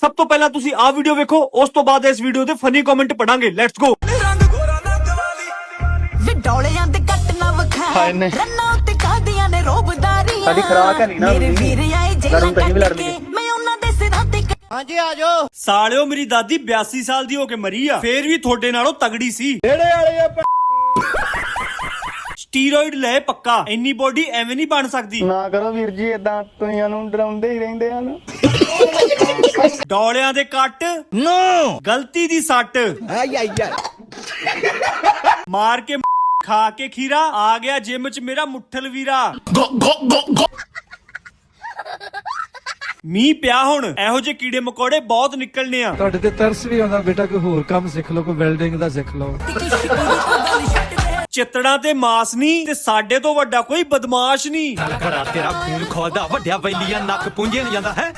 ਸਭ ਤੋਂ ਪਹਿਲਾਂ ਤੁਸੀਂ ਆਹ ਵੀਡੀਓ ਵੇਖੋ ਉਸ ਤੋਂ ਬਾਅਦ ਇਸ ਵੀਡੀਓ ਦੇ ਫਨੀ ਕਮੈਂਟ ਪੜਾਂਗੇ। ਲੈਟਸ ਗੋ ਦੇ ਕੱਟ ਨਾ ਵਿਖਾ ਹਾਏ ਨੇ। ਰੰਨਾਂ ਉੱਤੇ ਕਾਦੀਆਂ ਨੇ ਰੋਬਦਾਰੀਆਂ। ਸਾਡੀ ਖੁਰਾਕ ਹੈ ਨੀ ਨਾ ਮੇਰੇ ਉਹਦੀ। ਵੀਰ ਆਏ ਲੜਨ ਜੇਲਾਂ ਤਾਂ ਅਸੀਂ ਵੀ ਕੱਟ ਲੜਨਗੇ। ਕੇ। ਮੈਂ ਉਹਨਾਂ ਦੇ ਸਿਰਾਂ ਤੇ ਕ- ਸਾਲਿਓ ਮੇਰੀ ਦਾਦੀ 82 ਸਾਲ ਦੀ ਹੋ ਕੇ ਮਰੀ ਆ। ਫੇਰ ਵੀ ਤੁਹਾਡੇ ਨਾਲੋਂ ਤਗੜੀ ਸੀ। ਕਿਹੜੇ ਵਾਲੇ ਆ ਸਟੀਰੋਇਡ ਲੈ ਪੱਕਾ। ਇੰਨੀ ਬੋਡੀ ਐਵੇਂ ਨਹੀਂ ਬਣ ਸਕਦੀ। ਨਾ ਕਰੋ ਵੀਰ ਜੀ ਇਦਾਂ ਤੁਸੀਂ ਨੂੰ ਡਰਾਉਂਦੇ ਹੀ ਰਹਿੰਦੇ ਹਨ ਡੋਲਿਆਂ ਦੇ ਕੱਟ। ਨੋ। ਗਲਤੀ ਦੀ ਸੱਟ। ਆਈ ਆਈ ਮਾਰ ਕੇ ਖਾ ਕੇ ਖੀਰਾ ਆ ਗਿਆ ਜਿਮ ਚ ਮੇਰਾ ਮੁੱਠਲ ਵੀਰਾ। ਮੀਂਹ ਪਿਆ ਹੁਣ ਇਹੋ ਜਿਹੇ ਕੀੜੇ ਮਕੌੜੇ ਬਹੁਤ ਨਿਕਲਨੇ ਆ। ਤੁਹਾਡੇ ਤੇ ਤਰਸ ਵੀ ਆਉਂਦਾ ਬੇਟਾ ਕੋਈ ਹੋਰ ਕੰਮ ਸਿੱਖ ਲਓ ਕੋਈ ਵੈਲਡਿੰਗ ਦਾ ਸਿੱਖ ਲਓ। ਚਿੱਤੜਾਂ ਤੇ ਮਾਸ ਨਹੀਂ ਤੇ ਸਾਡੇ ਤੋਂ ਵੱਡਾ ਕੋਈ ਬਦਮਾਸ਼ ਨਹੀਂ ਘੜਾ ਤੇਰਾ ਖੂਨ ਖੋਲਦਾ, ਵੱਡਿਆ ਵੈਲੀਆਂ ਨੱਕ ਪੁੰਝੇ ਨਹੀਂ ਜਾਂਦਾ, ਹੈ?